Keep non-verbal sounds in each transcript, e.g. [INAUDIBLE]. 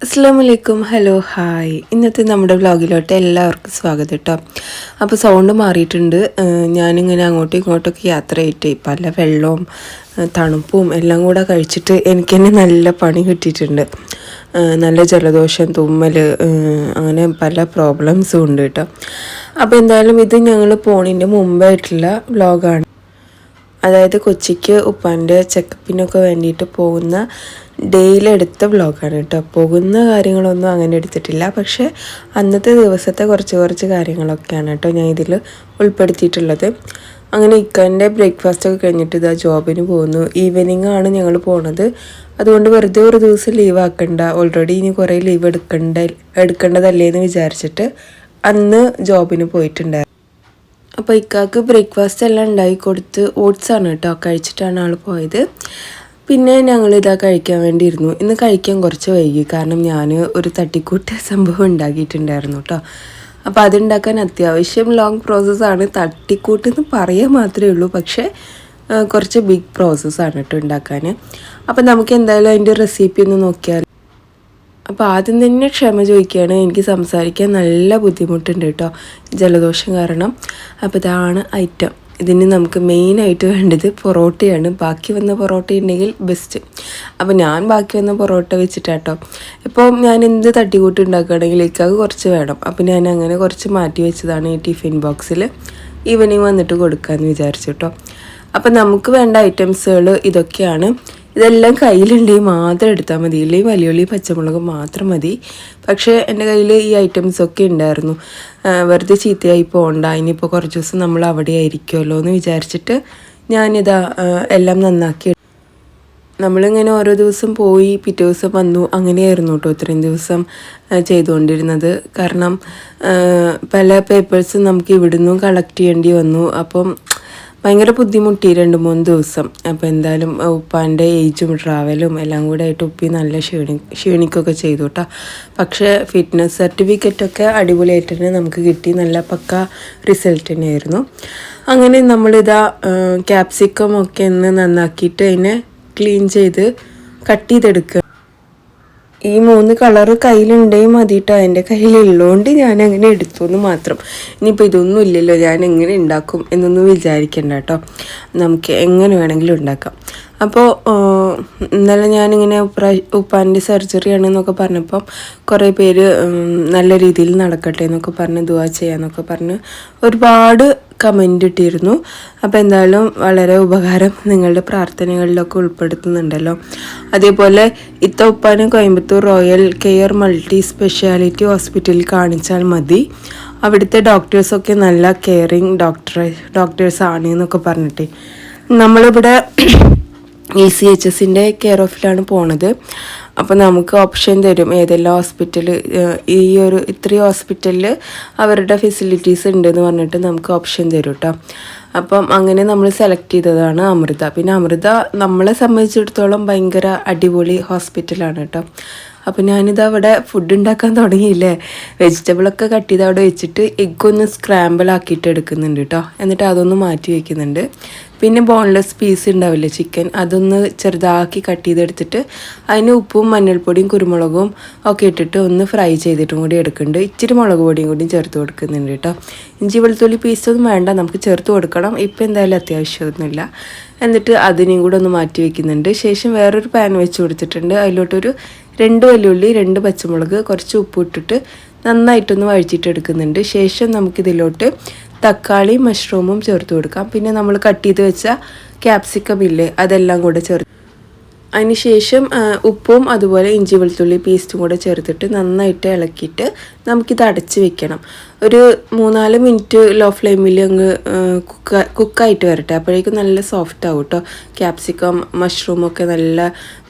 അസ്സാമലൈക്കും hello hi. ഇന്നത്തെ നമ്മുടെ വ്ളോഗിലോട്ട് എല്ലാവർക്കും സ്വാഗതം കേട്ടോ അപ്പോൾ സൗണ്ട് മാറിയിട്ടുണ്ട്. ഞാനിങ്ങനെ അങ്ങോട്ടും ഇങ്ങോട്ടൊക്കെ യാത്ര ചെയ്തിട്ട് പല വെള്ളവും തണുപ്പും എല്ലാം കൂടെ കഴിച്ചിട്ട് എനിക്ക് തന്നെ നല്ല പണി കിട്ടിയിട്ടുണ്ട്. നല്ല ജലദോഷം തുമ്മൽ അങ്ങനെ പല പ്രോബ്ലംസും ഉണ്ട് കേട്ടോ അപ്പോൾ എന്തായാലും ഇത് ഞങ്ങൾ പോണിന്റെ മുമ്പായിട്ടുള്ള വ്ലോഗാണ് അതായത് കൊച്ചിക്ക് ഉപ്പാന്റെ ചെക്കപ്പിനൊക്കെ വേണ്ടിയിട്ട് പോകുന്ന ഡേയിലെടുത്ത വ്ളോഗാണ് കേട്ടോ. പോകുന്ന കാര്യങ്ങളൊന്നും അങ്ങനെ എടുത്തിട്ടില്ല. പക്ഷേ അന്നത്തെ ദിവസത്തെ കുറച്ച് കുറച്ച് കാര്യങ്ങളൊക്കെയാണ് കേട്ടോ ഞാൻ ഇതിൽ ഉൾപ്പെടുത്തിയിട്ടുള്ളത്. അങ്ങനെ ഇക്കാന്റെ ബ്രേക്ക്ഫാസ്റ്റ് ഒക്കെ കഴിഞ്ഞിട്ട് ഇതാ ജോബിന് പോകുന്നു. ഈവനിങ് ആണ് ഞങ്ങൾ പോണത്. അതുകൊണ്ട് വെറുതെ ഒരു ദിവസം ലീവ് ആക്കണ്ട. ഓൾറെഡി ഇനി കുറേ ലീവ് എടുക്കണ്ട എടുക്കേണ്ടതല്ലേ എന്ന് വിചാരിച്ചിട്ട് അന്ന് ജോബിന് പോയിട്ടുണ്ടായിരുന്നു. അപ്പോൾ ഇക്കാക്ക് ബ്രേക്ക്ഫാസ്റ്റ് എല്ലാം ഉണ്ടാക്കി കൊടുത്ത് ഓട്സ് ആണ് കേട്ടോ കഴിച്ചിട്ടാണ് ആൾ പോയത്. പിന്നെ ഞങ്ങൾ ഇതാ കഴിക്കാൻ വേണ്ടി ഇരുന്നു ഇന്ന് കഴിക്കാൻ കുറച്ച് വൈകി. കാരണം ഞാൻ ഒരു തട്ടിക്കൂട്ട് [LAUGHS] സംഭവം ഉണ്ടാക്കിയിട്ടുണ്ടായിരുന്നു കേട്ടോ. അപ്പോൾ അതുണ്ടാക്കാൻ അത്യാവശ്യം ലോങ് പ്രോസസ്സാണ് തട്ടിക്കൂട്ട് എന്ന് പറയാൻ മാത്രമേ ഉള്ളൂ. പക്ഷേ കുറച്ച് ബിഗ് പ്രോസസ്സാണ് കേട്ടോ ഉണ്ടാക്കാൻ അപ്പോൾ നമുക്ക് എന്തായാലും അതിന്റെ റെസിപ്പി ഒന്ന് നോക്കിയാൽ അപ്പോൾ ആദ്യം തന്നെ ക്ഷമ ചോദിക്കുകയാണ്. എനിക്ക് സംസാരിക്കാൻ നല്ല ബുദ്ധിമുട്ടുണ്ട് കേട്ടോ. ജലദോഷം കാരണം. അപ്പോൾ ഇതാണ് ഐറ്റം ഇതിന് നമുക്ക് മെയിനായിട്ട് വേണ്ടത് പൊറോട്ടയാണ്. ബാക്കി വന്ന പൊറോട്ട ഉണ്ടെങ്കിൽ ബെസ്റ്റ് അപ്പോൾ ഞാൻ ബാക്കി വന്ന പൊറോട്ട വെച്ചിട്ടാട്ടോ ഇപ്പോൾ ഞാൻ എന്ത് തട്ടിക്കൂട്ട് ഉണ്ടാക്കുകയാണെങ്കിൽ ഇക്കാക്ക് കുറച്ച് വേണം. അപ്പോൾ ഞാൻ അങ്ങനെ കുറച്ച് മാറ്റി വെച്ചതാണ് ഈ ടിഫിൻ ബോക്സിൽ ഈവനിങ് വന്നിട്ട് കൊടുക്കാമെന്ന് വിചാരിച്ചു കേട്ടോ. അപ്പം നമുക്ക് വേണ്ട ഐറ്റംസുകൾ ഇതൊക്കെയാണ്. ഇതെല്ലാം കയ്യിലുണ്ടെങ്കിൽ മാത്രം എടുത്താൽ മതി. ഇല്ലെങ്കിൽ വലിയുള്ളി പച്ചമുളക് മാത്രം മതി. പക്ഷേ എന്റെ കയ്യിൽ ഈ ഐറ്റംസ് ഒക്കെ ഉണ്ടായിരുന്നു. വെറുതെ ചീത്തയായി പോകണ്ട ഇനിയിപ്പോൾ കുറച്ച് ദിവസം നമ്മൾ അവിടെ ആയിരിക്കുമല്ലോ എന്ന് വിചാരിച്ചിട്ട് ഞാനിതാ എല്ലാം നന്നാക്കി. നമ്മളിങ്ങനെ ഓരോ ദിവസം പോയി പിറ്റേ ദിവസം വന്നു. അങ്ങനെയായിരുന്നു കേട്ടോ ഇത്രയും ദിവസം ചെയ്തുകൊണ്ടിരുന്നത്. കാരണം പല പേപ്പേഴ്സും നമുക്ക് ഇവിടുന്നും കളക്ട് ചെയ്യേണ്ടി വന്നു. അപ്പം ഭയങ്കര ബുദ്ധിമുട്ടി രണ്ട് മൂന്ന് ദിവസം. അപ്പോൾ എന്തായാലും ഉപ്പാന്റെ ഏജും ട്രാവലും എല്ലാം കൂടെ ആയിട്ട് ഉപ്പി നല്ല ക്ഷീണി ക്ഷീണിക്കുകയൊക്കെ ചെയ്തു കേട്ടോ പക്ഷേ ഫിറ്റ്നസ് സർട്ടിഫിക്കറ്റൊക്കെ അടിപൊളിയായിട്ട് തന്നെ നമുക്ക് കിട്ടി. നല്ല പക്ക റിസൾട്ട് തന്നെയായിരുന്നു. അങ്ങനെ നമ്മളിതാ ക്യാപ്സിക്കം ഒക്കെ ഒന്ന് നന്നാക്കിയിട്ട് അതിനെ ക്ലീൻ ചെയ്ത് കട്ട് ചെയ്തെടുക്കുക ഈ മൂന്ന് കളറ് കയ്യിലുണ്ടെങ്കിൽ മതി കേട്ടോ എന്റെ കയ്യിലുള്ളതുകൊണ്ട് ഞാൻ അങ്ങനെ എടുത്തു എന്ന് മാത്രം. ഇനിയിപ്പോൾ ഇതൊന്നും ഇല്ലല്ലോ. ഞാൻ എങ്ങനെ ഉണ്ടാക്കും എന്നൊന്നും വിചാരിക്കണ്ട കേട്ടോ. നമുക്ക് എങ്ങനെ വേണമെങ്കിലും ഉണ്ടാക്കാം. അപ്പോൾ ഇന്നലെ ഞാനിങ്ങനെ ഉപ്രാ ഉപ്പാന്റെ സർജറി ആണെന്നൊക്കെ പറഞ്ഞപ്പം കുറേ പേര് നല്ല രീതിയിൽ നടക്കട്ടെ എന്നൊക്കെ പറഞ്ഞ് ദുവാ ചെയ്യാന്നൊക്കെ പറഞ്ഞ് ഒരുപാട് കമന്റ് ഇട്ടിരുന്നു. അപ്പോൾ എന്തായാലും വളരെ ഉപകാരം നിങ്ങളുടെ പ്രാർത്ഥനകളിലൊക്കെ ഉൾപ്പെടുത്തുന്നുണ്ടല്ലോ. അതേപോലെ ഇത്ത ഉപ്പാനെ Coimbatore royal care multi speciality ഹോസ്പിറ്റലിൽ കാണിച്ചാൽ മതി. അവിടുത്തെ ഡോക്ടേഴ്സൊക്കെ നല്ല കെയറിങ് ഡോക്ടറെ ഡോക്ടേഴ്സാണ് എന്നൊക്കെ പറഞ്ഞിട്ട്. നമ്മളിവിടെ ഇ സി എച്ച് എസിന്റെ കെയർ ഓഫിലാണ് പോണത്. അപ്പോൾ നമുക്ക് ഓപ്ഷൻ തരും. ഏതെല്ലാം ഹോസ്പിറ്റൽ ഈ ഒരു ഇത്രയും ഹോസ്പിറ്റലിൽ അവരുടെ ഫെസിലിറ്റീസ് ഉണ്ടെന്ന് പറഞ്ഞിട്ട് നമുക്ക് ഓപ്ഷൻ തരും കേട്ടോ അപ്പം അങ്ങനെ നമ്മൾ സെലക്ട് ചെയ്തതാണ് അമൃത. പിന്നെ അമൃത നമ്മളെ സംബന്ധിച്ചിടത്തോളം ഭയങ്കര അടിപൊളി ഹോസ്പിറ്റലാണ് കേട്ടോ അപ്പോൾ ഞാനിത് അവിടെ ഫുഡ് ഉണ്ടാക്കാൻ തുടങ്ങിയില്ലേ? വെജിറ്റബിളൊക്കെ കട്ട് ചെയ്ത് അവിടെ വെച്ചിട്ട് എഗ്ഗ് ഒന്ന് സ്ക്രാമ്പിൾ ആക്കിയിട്ട് എടുക്കുന്നുണ്ട് കേട്ടോ എന്നിട്ട് അതൊന്ന് മാറ്റി വയ്ക്കുന്നുണ്ട് പിന്നെ ബോൺലെസ് പീസ് ഉണ്ടാവില്ലേ ചിക്കൻ അതൊന്ന് ചെറുതാക്കി കട്ട് ചെയ്തെടുത്തിട്ട് അതിന് ഉപ്പും മഞ്ഞൾപ്പൊടിയും കുരുമുളകും ഒക്കെ ഇട്ടിട്ട് ഒന്ന് ഫ്രൈ ചെയ്തിട്ടും കൂടി എടുക്കുന്നുണ്ട്. ഇച്ചിരി മുളക് പൊടിയും കൂടി ചേർത്ത് കൊടുക്കുന്നുണ്ട് കേട്ടോ ഇഞ്ചി വെളുത്തുള്ളി പീസൊന്നും വേണ്ട നമുക്ക് ചേർത്ത് കൊടുക്കണം. ഇപ്പം എന്തായാലും അത്യാവശ്യമൊന്നുമില്ല. എന്നിട്ട് അതിനെയും കൂടെ ഒന്ന് മാറ്റി വെക്കുന്നുണ്ട്. ശേഷം വേറൊരു പാൻ വെച്ച് കൊടുത്തിട്ടുണ്ട്. അതിലോട്ടൊരു രണ്ട് വലിയുള്ളി രണ്ട് പച്ചമുളക് കുറച്ച് ഉപ്പ് ഇട്ടിട്ട് നന്നായിട്ടൊന്ന് വഴിച്ചിട്ട് എടുക്കുന്നുണ്ട്. ശേഷം നമുക്കിതിലോട്ട് തക്കാളി മഷ്റൂമും ചേർത്ത് കൊടുക്കാം. പിന്നെ നമ്മൾ കട്ട് ചെയ്ത് വെച്ച ക്യാപ്സിക്കം ഇല്ലേ അതെല്ലാം കൂടെ ചേർത്ത് അതിന് ശേഷം ഉപ്പും അതുപോലെ ഇഞ്ചി വെളുത്തുള്ളി പേസ്റ്റും കൂടെ ചേർത്തിട്ട് നന്നായിട്ട് ഇളക്കിയിട്ട് നമുക്കിത് അടച്ച് വെക്കണം. ഒരു മൂന്നാൽ മിനിറ്റ് ലോ ഫ്ലെയിമിൽ അങ്ങ് കുക്ക കുക്കായിട്ട് വരട്ടെ. അപ്പോഴേക്കും നല്ല സോഫ്റ്റ് ആവും കേട്ടോ ക്യാപ്സിക്കം മഷ്റൂമൊക്കെ നല്ല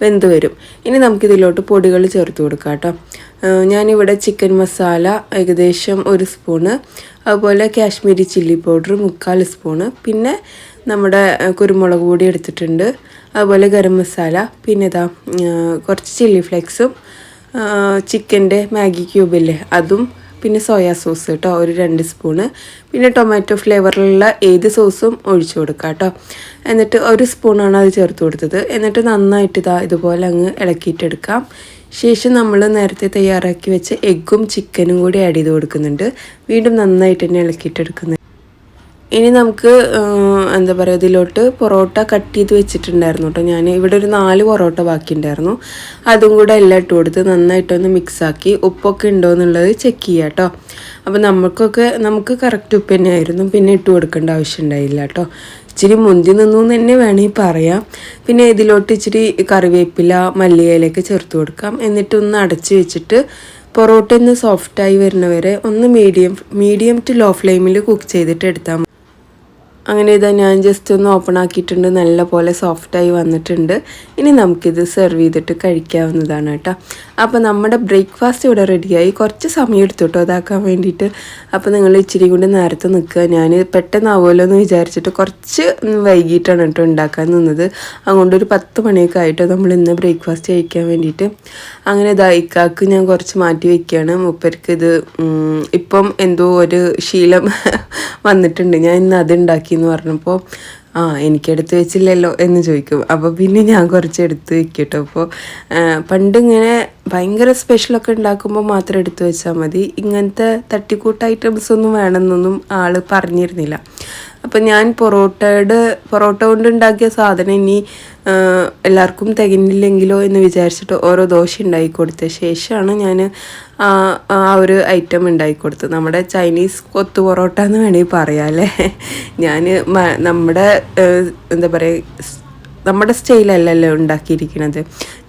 വെന്ത് വരും. ഇനി നമുക്കിതിലോട്ട് പൊടികൾ ചേർത്ത് കൊടുക്കാം കേട്ടോ ഞാനിവിടെ ചിക്കൻ മസാല ഏകദേശം ഒരു സ്പൂണ് അതുപോലെ കാശ്മീരി ചില്ലി പൗഡർ മുക്കാൽ സ്പൂണ് പിന്നെ നമ്മുടെ കുരുമുളക് പൊടി എടുത്തിട്ടുണ്ട്. അതുപോലെ ഗരം മസാല പിന്നെ ഇതാ കുറച്ച് ചില്ലി ഫ്ലേക്സും ചിക്കന്റെ മാഗി ക്യൂബില്ലേ അതും പിന്നെ സോയാ സോസ് കേട്ടോ ഒരു രണ്ട് സ്പൂണ്. പിന്നെ ടൊമാറ്റോ ഫ്ലേവറിലുള്ള ഏത് സോസും ഒഴിച്ചു കൊടുക്കാം കേട്ടോ. എന്നിട്ട് ഒരു സ്പൂണാണ് അത് ചേർത്ത് കൊടുത്തത്. എന്നിട്ട് നന്നായിട്ട് ഇതാ ഇതുപോലെ അങ്ങ് ഇളക്കിയിട്ടെടുക്കാം. ശേഷം നമ്മൾ നേരത്തെ തയ്യാറാക്കി വെച്ച എഗ്ഗും ചിക്കനും കൂടി ആഡ് ചെയ്ത് കൊടുക്കുന്നുണ്ട്. വീണ്ടും നന്നായിട്ട് തന്നെ ഇളക്കിയിട്ടെടുക്കുന്നുണ്ട് ഇനി നമുക്ക് എന്താ പറയുക ഇതിലോട്ട് പൊറോട്ട കട്ട് ചെയ്ത് വെച്ചിട്ടുണ്ടായിരുന്നു കേട്ടോ ഞാൻ ഇവിടെ ഒരു നാല് പൊറോട്ട ബാക്കിയുണ്ടായിരുന്നു. അതും കൂടെ എല്ലാം ഇട്ട് കൊടുത്ത് നന്നായിട്ടൊന്ന് മിക്സാക്കി ഉപ്പൊക്കെ ഉണ്ടോ എന്നുള്ളത് ചെക്ക് ചെയ്യാം കേട്ടോ അപ്പോൾ നമുക്കൊക്കെ നമുക്ക് കറക്റ്റ് ഉപ്പ് തന്നെയായിരുന്നു. പിന്നെ ഇട്ട് കൊടുക്കേണ്ട ആവശ്യം ഉണ്ടായില്ല കേട്ടോ ഇച്ചിരി മുന്തി നിന്നു എന്ന് തന്നെ വേണമെങ്കിൽ പറയാം. പിന്നെ ഇതിലോട്ട് ഇച്ചിരി കറിവേപ്പില മല്ലിയിലൊക്കെ ചേർത്ത് കൊടുക്കാം. എന്നിട്ട് ഒന്ന് അടച്ച് വെച്ചിട്ട് പൊറോട്ട ഒന്ന് സോഫ്റ്റായി വരുന്നവരെ ഒന്ന് മീഡിയം മീഡിയം ടു ലോ ഫ്ലെയിമിൽ കുക്ക് ചെയ്തിട്ട് എടുത്താൽ അങ്ങനെ ഇതാ ഞാൻ ജസ്റ്റ് ഒന്ന് ഓപ്പൺ ആക്കിയിട്ടുണ്ട്. നല്ല പോലെ സോഫ്റ്റായി വന്നിട്ടുണ്ട്. ഇനി നമുക്കിത് സെർവ് ചെയ്തിട്ട് കഴിക്കാവുന്നതാണ് കേട്ടോ. അപ്പോൾ നമ്മുടെ ബ്രേക്ക്ഫാസ്റ്റ് ഇവിടെ റെഡിയായി കുറച്ച് സമയം എടുത്തു കേട്ടോ അതാക്കാൻ വേണ്ടിയിട്ട്. അപ്പോൾ നിങ്ങൾ ഇച്ചിരി കൂടി നേരത്തെ നിൽക്കുക. ഞാൻ പെട്ടെന്നാവുമല്ലോ എന്ന് വിചാരിച്ചിട്ട് കുറച്ച് വൈകിട്ടാണ് കേട്ടോ ഉണ്ടാക്കാൻ നിന്നത്. അതുകൊണ്ട് ഒരു പത്ത് മണിയൊക്കെ ആയിട്ടോ നമ്മൾ ഇന്ന് ബ്രേക്ക്ഫാസ്റ്റ് കഴിക്കാൻ വേണ്ടിയിട്ട്. അങ്ങനെ ഇതാ ഇക്കാക്ക് ഞാൻ കുറച്ച് മാറ്റി വയ്ക്കുകയാണ് മൂപ്പർക്ക് ഇത് ഇപ്പം എന്തോ ഒരു ശീലം [LAUGHS] വന്നിട്ടുണ്ട്. ഞാൻ ഇന്ന് അത് ഉണ്ടാക്കി എന്ന് പറഞ്ഞപ്പോൾ ആ എനിക്കെടുത്ത് വെച്ചില്ലല്ലോ എന്ന് ചോദിക്കും. അപ്പോൾ പിന്നെ ഞാൻ കുറച്ച് എടുത്ത് വെക്കും കേട്ടോ അപ്പോൾ പണ്ട് ഇങ്ങനെ ഭയങ്കര സ്പെഷ്യലൊക്കെ ഉണ്ടാക്കുമ്പോൾ മാത്രം എടുത്ത് വെച്ചാൽ മതി. ഇങ്ങനത്തെ തട്ടിക്കൂട്ട് ഐറ്റംസ് ഒന്നും വേണമെന്നൊന്നും ആൾ പറഞ്ഞിരുന്നില്ല. അപ്പം ഞാൻ പൊറോട്ടയുടെ പൊറോട്ട കൊണ്ട് ഉണ്ടാക്കിയ സാധനം ഇനി എല്ലാവർക്കും തികഞ്ഞില്ലെങ്കിലോ എന്ന് വിചാരിച്ചിട്ട് ഓരോ ദോശ ഉണ്ടാക്കി കൊടുത്ത ശേഷമാണ് ഞാൻ ആ ഒരു ഐറ്റം ഉണ്ടാക്കി കൊടുത്തു. നമ്മുടെ ചൈനീസ് കൊത്തു പൊറോട്ട എന്ന് വേണമെങ്കിൽ പറയാം അല്ലേ? ഞാൻ നമ്മുടെ എന്താ പറയുക നമ്മുടെ സ്റ്റൈലല്ലല്ലോ ഉണ്ടാക്കിയിരിക്കുന്നത്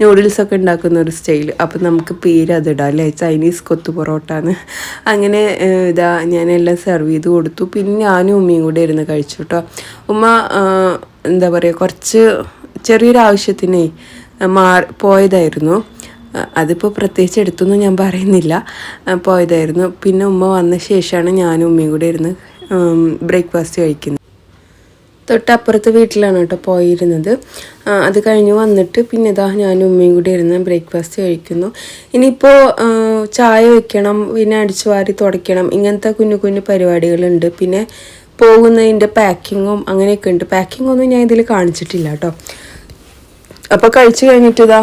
നൂഡിൽസൊക്കെ ഉണ്ടാക്കുന്ന ഒരു സ്റ്റൈൽ അപ്പം നമുക്ക് പേര് അതിടാം അല്ലേ? ചൈനീസ് കൊത്തു പൊറോട്ട എന്ന് അങ്ങനെ ഇതാ ഞാനെല്ലാം സെർവ് ചെയ്ത് കൊടുത്തു. പിന്നെ ഞാനും ഉമ്മയും കൂടെ ഇരുന്ന് കഴിച്ചു കേട്ടോ ഉമ്മ എന്താ പറയുക കുറച്ച് ചെറിയൊരു ആവശ്യത്തിനേ മാറി പോയതായിരുന്നു. അതിപ്പോൾ പ്രത്യേകിച്ച് എടുത്തൊന്നും ഞാൻ പറയുന്നില്ല. പോയതായിരുന്നു. പിന്നെ ഉമ്മ വന്ന ശേഷമാണ് ഞാനും ഉമ്മയും കൂടെ ഇരുന്ന് ബ്രേക്ക്ഫാസ്റ്റ് കഴിക്കുന്നത്. തൊട്ടപ്പുറത്തെ വീട്ടിലാണ് കേട്ടോ പോയിരുന്നത്. അത് കഴിഞ്ഞ് വന്നിട്ട് പിന്നെ ഇതാ ഞാനും ഉമ്മയും കൂടി ഇരുന്ന് ബ്രേക്ക്ഫാസ്റ്റ് കഴിക്കുന്നു. ഇനിയിപ്പോൾ ചായ വെക്കണം പിന്നെ അടിച്ചു വാരി തുടയ്ക്കണം ഇങ്ങനത്തെ കുഞ്ഞു കുഞ്ഞു പരിപാടികളുണ്ട്. പിന്നെ പോകുന്നതിന്റെ പാക്കിങ്ങും അങ്ങനെയൊക്കെ ഉണ്ട്. പാക്കിംഗ് ഒന്നും ഞാൻ ഇതിൽ കാണിച്ചിട്ടില്ല കേട്ടോ. അപ്പോൾ കഴിച്ചു കഴിഞ്ഞിട്ട് ഇതാ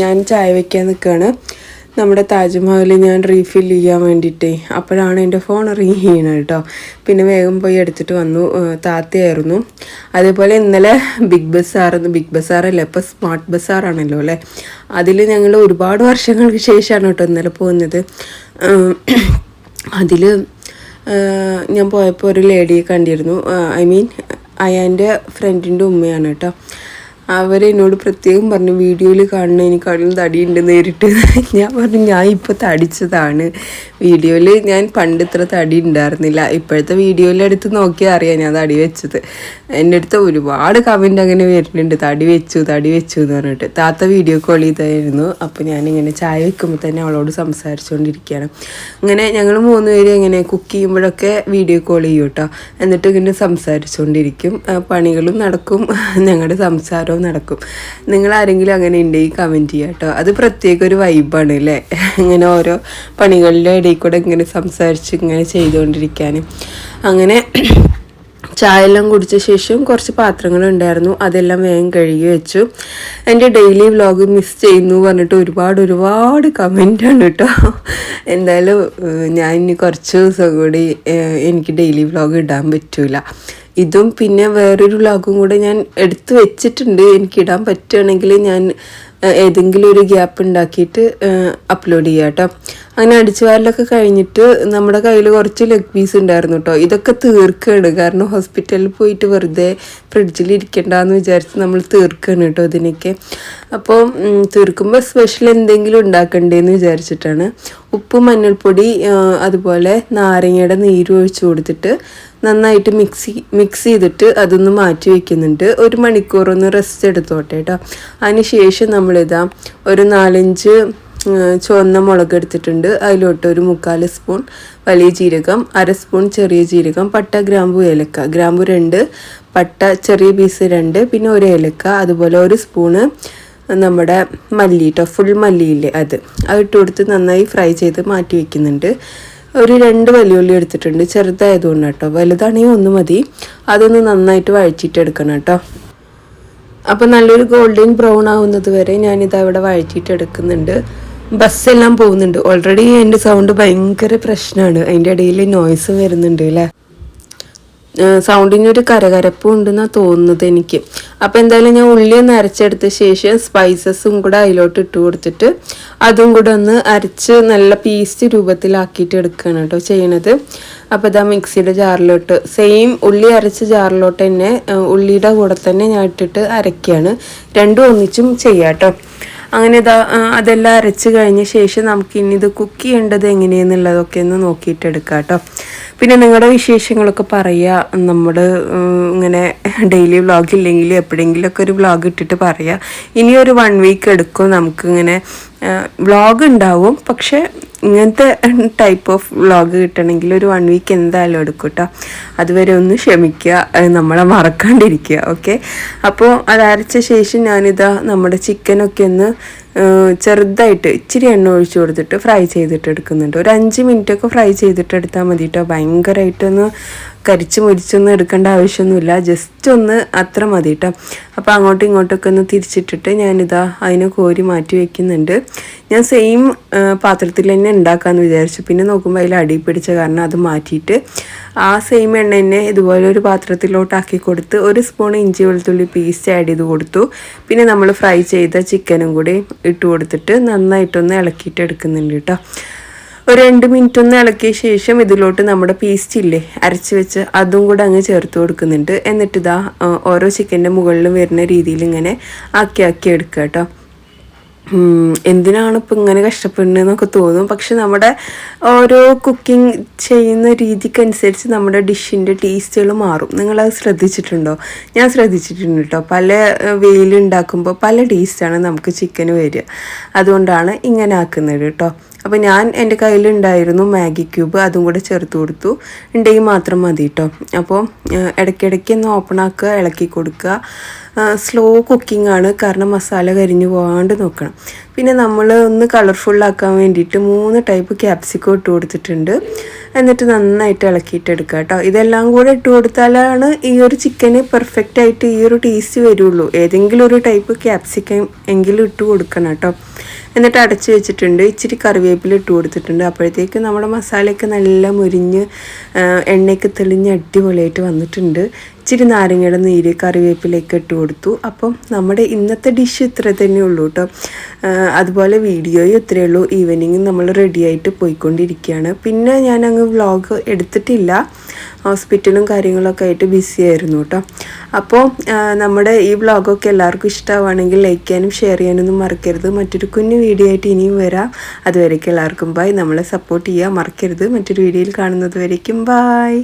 ഞാൻ ചായ വയ്ക്കാൻ നിൽക്കുകയാണ് നമ്മുടെ താജ്മഹൽ ഞാൻ റീഫിൽ ചെയ്യാൻ വേണ്ടിയിട്ടേ അപ്പോഴാണ് എന്റെ ഫോൺ റിങ് ചെയ്യണത് കേട്ടോ. പിന്നെ വേഗം പോയി എടുത്തിട്ട് വന്നു താത്തയായിരുന്നു. അതേപോലെ ഇന്നലെ ബിഗ് ബസ്സാറുന്നു ബിഗ് ബസ്സാറല്ലേ ഇപ്പോൾ സ്മാർട്ട് ബസ്സാറാണല്ലോ അല്ലേ? അതിൽ ഞങ്ങൾ ഒരുപാട് വർഷങ്ങൾക്ക് ശേഷമാണ് കേട്ടോ ഇന്നലെ പോകുന്നത്. അതിൽ ഞാൻ പോയപ്പോൾ ഒരു ലേഡിയെ കണ്ടിരുന്നു. ഐ മീൻ അയാന്റെ ഫ്രണ്ടിന്റെ ഉമ്മയാണ് കേട്ടോ. അവരെന്നോട് പ്രത്യേകം പറഞ്ഞു വീഡിയോയിൽ കാണുന്ന എനിക്കാളും തടിയുണ്ട് നേരിട്ട് [LAUGHS] ഞാൻ പറഞ്ഞു ഞാൻ ഇപ്പോൾ തടിച്ചതാണ്. വീഡിയോയിൽ ഞാൻ പണ്ട് ഇത്ര തടി ഉണ്ടായിരുന്നില്ല. ഇപ്പോഴത്തെ വീഡിയോയിൽ എടുത്ത് നോക്കിയാൽ അറിയാം ഞാൻ തടി വെച്ചത്. എന്റെ അടുത്ത് ഒരുപാട് കമന്റ് അങ്ങനെ വരുന്നുണ്ട്. തടി വെച്ചു തടി വെച്ചു എന്ന് പറഞ്ഞിട്ട്. താത്ത വീഡിയോ കോൾ ചെയ്തായിരുന്നു. അപ്പോൾ ഞാനിങ്ങനെ ചായ വെക്കുമ്പോൾ തന്നെ അവളോട് സംസാരിച്ചുകൊണ്ടിരിക്കുകയാണ് അങ്ങനെ ഞങ്ങൾ മൂന്ന് പേര് ഇങ്ങനെ കുക്ക് ചെയ്യുമ്പോഴൊക്കെ വീഡിയോ കോൾ ചെയ്യും കേട്ടോ എന്നിട്ട് ഇങ്ങനെ സംസാരിച്ചുകൊണ്ടിരിക്കും പണികളും നടക്കും. ഞങ്ങളുടെ സംസാരവും നടക്കും. നിങ്ങൾ ആരെങ്കിലും അങ്ങനെ ഉണ്ടെങ്കിൽ കമന്റ് ചെയ്യുക കേട്ടോ. അത് പ്രത്യേക ഒരു വൈബാണ് അല്ലേ? ഇങ്ങനെ ഓരോ പണികളുടെ ഇടയിൽ കൂടെ ഇങ്ങനെ സംസാരിച്ച് ഇങ്ങനെ ചെയ്തുകൊണ്ടിരിക്കാൻ അങ്ങനെ ചായ എല്ലാം കുടിച്ച ശേഷം കുറച്ച് പാത്രങ്ങൾ ഉണ്ടായിരുന്നു. അതെല്ലാം വേഗം കഴുകി വെച്ചു. എന്റെ ഡെയിലി വ്ലോഗ് മിസ് ചെയ്യുന്നു പറഞ്ഞിട്ട് ഒരുപാട് ഒരുപാട് കമന്റാണ് കേട്ടോ. എന്തായാലും ഞാൻ ഇനി കുറച്ച് ദിവസം കൂടി എനിക്ക് ഡെയിലി വ്ലോഗ് ഇടാൻ പറ്റൂല. ഇതും പിന്നെ വേറൊരു വ്ളോഗും കൂടെ ഞാൻ എടുത്തു വെച്ചിട്ടുണ്ട്. എനിക്ക് ഇടാൻ പറ്റുകയാണെങ്കിൽ ഞാൻ ഏതെങ്കിലും ഒരു ഗ്യാപ്പ് ഉണ്ടാക്കിയിട്ട് അപ്ലോഡ് ചെയ്യാം കേട്ടോ. അങ്ങനെ അടിച്ചു കഴിഞ്ഞിട്ട് നമ്മുടെ കയ്യിൽ കുറച്ച് ലെഗ് പീസ് ഉണ്ടായിരുന്നു കേട്ടോ ഇതൊക്കെ തീർക്കുകയാണ് കാരണം ഹോസ്പിറ്റലിൽ പോയിട്ട് വെറുതെ ഫ്രിഡ്ജിൽ ഇരിക്കണ്ടെന്ന് വിചാരിച്ച് നമ്മൾ തീർക്കുകയാണ് കേട്ടോ ഇതിനൊക്കെ. അപ്പോൾ തീർക്കുമ്പോൾ സ്പെഷ്യൽ എന്തെങ്കിലും ഉണ്ടാക്കണ്ടേന്ന് വിചാരിച്ചിട്ടാണ്. ഉപ്പ് മഞ്ഞൾപ്പൊടി അതുപോലെ നാരങ്ങയുടെ നീര് ഒഴിച്ചു കൊടുത്തിട്ട് നന്നായിട്ട് മിക്സി മിക്സ് ചെയ്തിട്ട് അതൊന്ന് മാറ്റി വെക്കുന്നുണ്ട്. ഒരു മണിക്കൂർ ഒന്ന് റെസ്റ്റ് എടുത്തോട്ടെ കേട്ടോ അതിന് ശേഷം നമ്മളിതാ ഒരു നാലഞ്ച് ചുവന്ന മുളക് എടുത്തിട്ടുണ്ട്. അതിലോട്ട് ഒരു മുക്കാൽ സ്പൂൺ വലിയ ജീരകം അര സ്പൂൺ ചെറിയ ജീരകം പട്ട ഗ്രാമ്പു ഏലക്ക. ഗ്രാമ്പു രണ്ട് പട്ട ചെറിയ പീസ് രണ്ട് പിന്നെ ഒരു ഏലക്ക അതുപോലെ ഒരു സ്പൂണ് നമ്മുടെ മല്ലി കേട്ടോ ഫുൾ മല്ലിയില്ലേ അത്. അത് ഇട്ട് കൊടുത്ത് നന്നായി ഫ്രൈ ചെയ്ത് മാറ്റി വെക്കുന്നുണ്ട്. ഒരു രണ്ട് വലിയുള്ളി എടുത്തിട്ടുണ്ട്. ചെറുതായതുകൊണ്ട് കേട്ടോ. വലുതാണെങ്കിൽ ഒന്ന് മതി. അതൊന്ന് നന്നായിട്ട് വഴച്ചിട്ടെടുക്കണം കേട്ടോ. അപ്പോൾ നല്ലൊരു ഗോൾഡൻ ബ്രൗൺ ആവുന്നത് വരെ ഞാനിത് അവിടെ വഴറ്റിയിട്ട് എടുക്കുന്നുണ്ട്. ബസ്സെല്ലാം പോകുന്നുണ്ട്. ഓൾറെഡി എന്റെ സൗണ്ട് ഭയങ്കര പ്രശ്നമാണ് അതിന്റെ ഇടയിൽ നോയ്സ് വരുന്നുണ്ട് അല്ലേ സൗണ്ടിനൊരു കരകരപ്പും ഉണ്ടെന്നാണ് തോന്നുന്നത് എനിക്ക്. അപ്പോൾ എന്തായാലും ഞാൻ ഉള്ളി ഒന്ന് അരച്ചെടുത്ത ശേഷം സ്പൈസസും കൂടെ അതിലോട്ട് ഇട്ട് കൊടുത്തിട്ട് അതും കൂടെ ഒന്ന് അരച്ച് നല്ല പീസ്റ്റ് രൂപത്തിലാക്കിയിട്ട് എടുക്കുകയാണ് കേട്ടോ ചെയ്യണത്. അപ്പോൾ ഇതാ മിക്സിയുടെ ജാറിലോട്ട്. സെയിം ഉള്ളി അരച്ച ജാറിലോട്ട് തന്നെ ഉള്ളിയുടെ കൂടെ തന്നെ ഞാൻ ഇട്ടിട്ട് അരക്കുകയാണ് രണ്ടും ഒന്നിച്ചും ചെയ്യാം കേട്ടോ. അങ്ങനെ അതെല്ലാം അരച്ച് കഴിഞ്ഞ ശേഷം നമുക്ക് ഇനി ഇത് കുക്ക് ചെയ്യേണ്ടത് എങ്ങനെയെന്നുള്ളതൊക്കെ ഒന്ന് നോക്കിയിട്ട് എടുക്കാം കേട്ടോ പിന്നെ നിങ്ങളുടെ വിശേഷങ്ങളൊക്കെ പറയുക നമ്മൾ ഇങ്ങനെ ഡെയിലി വ്ളോഗ് ഇല്ലെങ്കിൽ എപ്പോഴെങ്കിലുമൊക്കെ ഒരു വ്ളോഗ് ഇട്ടിട്ട് പറയുക ഇനി ഒരു വൺ വീക്ക് എടുക്കും. നമുക്കിങ്ങനെ വ്ളോഗ് ഉണ്ടാവും. പക്ഷെ ഇങ്ങനത്തെ ടൈപ്പ് ഓഫ് വ്ളോഗ് കിട്ടണമെങ്കിൽ ഒരു വൺ വീക്ക് എന്തായാലും എടുക്കും കേട്ടോ അതുവരെ ഒന്ന് ക്ഷമിക്കുക. നമ്മളെ മറക്കാണ്ടിരിക്കുക. ഓക്കെ അപ്പോൾ അത് അരച്ച ശേഷം ഞാനിതാ നമ്മുടെ ചിക്കനൊക്കെ ഒന്ന് ചെറുതായിട്ട് ഇച്ചിരി എണ്ണ ഒഴിച്ചു കൊടുത്തിട്ട് ഫ്രൈ ചെയ്തിട്ട് എടുക്കുന്നുണ്ട്. ഒരു അഞ്ച് മിനിറ്റൊക്കെ ഫ്രൈ ചെയ്തിട്ട് എടുത്താൽ മതി കേട്ടോ ഭയങ്കരമായിട്ടൊന്ന് കരിച്ച് മുരിച്ചൊന്നും എടുക്കേണ്ട ആവശ്യമൊന്നുമില്ല. ജസ്റ്റ് ഒന്ന് അത്ര മതി കേട്ടോ അപ്പോൾ അങ്ങോട്ടും ഇങ്ങോട്ടൊക്കെ ഒന്ന് തിരിച്ചിട്ടിട്ട് ഞാനിതാ അതിനെ കോരി മാറ്റി വെക്കുന്നുണ്ട്. ഞാൻ സെയിം പാത്രത്തിൽ തന്നെ ഉണ്ടാക്കാമെന്ന് വിചാരിച്ചു. പിന്നെ നോക്കുമ്പോൾ അതിൽ അടി പിടിച്ച കാരണം അത് മാറ്റിയിട്ട് ആ സെയിം എണ്ണ തന്നെ ഇതുപോലെ ഒരു പാത്രത്തിലോട്ടാക്കി കൊടുത്ത് ഒരു സ്പൂൺ ഇഞ്ചി വെളുത്തുള്ളി പേസ്റ്റ് ആഡ് ചെയ്ത് കൊടുത്തു. പിന്നെ നമ്മൾ ഫ്രൈ ചെയ്ത ചിക്കനും കൂടി ഇട്ട് കൊടുത്തിട്ട് നന്നായിട്ടൊന്ന് ഇളക്കിയിട്ട് എടുക്കുന്നുണ്ട് കേട്ടോ ഒരു രണ്ട് മിനിറ്റ് ഒന്ന് ഇളക്കിയ ശേഷം ഇതിലോട്ട് നമ്മുടെ പേസ്റ്റ് ഇല്ലേ അരച്ച് വെച്ച് അതും കൂടെ അങ്ങ് ചേർത്ത് കൊടുക്കുന്നുണ്ട്. എന്നിട്ട് ഇതാ ഓരോ ചിക്കന്റെ മുകളിലും വരുന്ന രീതിയിൽ ഇങ്ങനെ ആക്കി ആക്കി എടുക്കുക കേട്ടോ എന്തിനാണ് ഇപ്പം ഇങ്ങനെ കഷ്ടപ്പെടുന്നതെന്നൊക്കെ തോന്നും. പക്ഷെ നമ്മുടെ ഓരോ കുക്കിംഗ് ചെയ്യുന്ന രീതിക്കനുസരിച്ച് നമ്മുടെ ഡിഷിന്റെ ടേസ്റ്റുകൾ മാറും. നിങ്ങളത് ശ്രദ്ധിച്ചിട്ടുണ്ടോ? ഞാൻ ശ്രദ്ധിച്ചിട്ടുണ്ട് കേട്ടോ പല വെയിലുണ്ടാക്കുമ്പോൾ പല ടേസ്റ്റാണ് നമുക്ക് ചിക്കന് വരിക. അതുകൊണ്ടാണ് ഇങ്ങനെ ആക്കുന്നത് കേട്ടോ അപ്പോൾ ഞാൻ എന്റെ കയ്യിലുണ്ടായിരുന്നു മാഗി ക്യൂബ് അതും കൂടെ ചേർത്ത് കൊടുത്തു. ഉണ്ടെങ്കിൽ മാത്രം മതി കേട്ടോ അപ്പോൾ ഇടയ്ക്കിടയ്ക്ക് ഒന്ന് ഓപ്പൺ ആക്കുക ഇളക്കി കൊടുക്കുക. സ്ലോ കുക്കിംഗ് ആണ്. കാരണം മസാല കരിഞ്ഞു പോകാണ്ട് നോക്കണം. പിന്നെ നമ്മൾ ഒന്ന് കളർഫുള്ളാക്കാൻ വേണ്ടിയിട്ട് മൂന്ന് ടൈപ്പ് ക്യാപ്സിക്കോ ഇട്ട് കൊടുത്തിട്ടുണ്ട്. എന്നിട്ട് നന്നായിട്ട് ഇളക്കിയിട്ട് എടുക്കുക കേട്ടോ ഇതെല്ലാം കൂടെ ഇട്ട് കൊടുത്താലാണ് ഈ ഒരു ചിക്കന് പെർഫെക്റ്റ് ആയിട്ട് ഈ ഒരു ടേസ്റ്റ് വരുള്ളൂ. ഏതെങ്കിലും ഒരു ടൈപ്പ് ക്യാപ്സിക്കം എങ്കിലും ഇട്ട് കൊടുക്കണം കേട്ടോ എന്നിട്ട് അടച്ച് വെച്ചിട്ടുണ്ട്. ഇച്ചിരി കറിവേപ്പില ഇട്ട് കൊടുത്തിട്ടുണ്ട്. അപ്പോഴത്തേക്ക് നമ്മുടെ മസാലയൊക്കെ നല്ല മുരിഞ്ഞ് എണ്ണയൊക്കെ തെളിഞ്ഞ് അടിപൊളിയായിട്ട് വന്നിട്ടുണ്ട്. ഇച്ചിരി നാരങ്ങയുടെ നീര് കറിവേപ്പിലേക്ക് ഇട്ട് കൊടുത്തു. അപ്പം നമ്മുടെ ഇന്നത്തെ ഡിഷ് ഇത്ര തന്നെ ഉള്ളൂ കേട്ടോ അതുപോലെ വീഡിയോയും ഇത്രയേ ഉള്ളൂ. ഈവനിങ് നമ്മൾ റെഡിയായിട്ട് പോയിക്കൊണ്ടിരിക്കുകയാണ്. പിന്നെ ഞാൻ അങ്ങ് വ്ളോഗ് എടുത്തിട്ടില്ല. ഹോസ്പിറ്റലും കാര്യങ്ങളൊക്കെ ആയിട്ട് ബിസി ആയിരുന്നു കേട്ടോ അപ്പോൾ നമ്മുടെ ഈ വ്ളോഗൊക്കെ എല്ലാവർക്കും ഇഷ്ടമാണെങ്കിൽ ലൈക്ക് ചെയ്യാനും ഷെയർ ചെയ്യാനൊന്നും മറക്കരുത്. മറ്റൊരു കുഞ്ഞു വീഡിയോ ആയിട്ട് ഇനിയും വരാം. അതുവരേക്കും എല്ലാവർക്കും ബൈ നമ്മളെ സപ്പോർട്ട് ചെയ്യുക മറക്കരുത്. മറ്റൊരു വീഡിയോയിൽ കാണുന്നത് വരേക്കും ബൈ